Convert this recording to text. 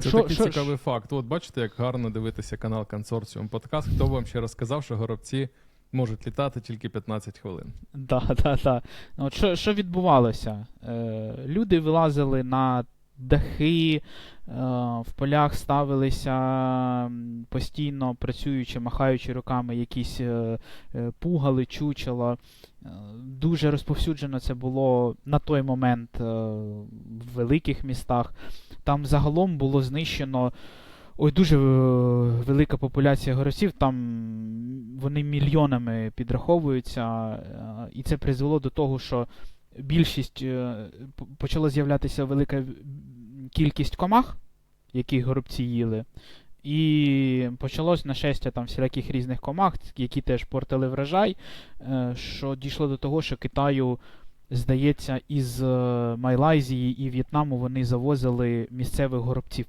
Це Що- такий що- цікавий факт. От бачите, як гарно дивитися канал Консорціум Подкаст. Хто вам ще розказав, що горобці можуть літати тільки 15 хвилин? Да, да, да. Ну, От що, що відбувалося? Е, люди вилазили на дахи, е, в полях ставилися постійно працюючи, махаючи руками якісь е, е, пугали, чучела. Е, Дуже розповсюджено це було на той момент е, в великих містах. Там загалом було знищено. Ой, дуже е, велика популяція горобців, там вони мільйонами підраховуються, е, і це призвело до того, що більшість е, почала з'являтися велика кількість комах, яких горобці їли. І почалось нашестя там всіляких різних комах, які теж портили врожай, що дійшло до того, що Китаю, здається, із е, Майлайзії і В'єтнаму вони завозили місцевих горобців.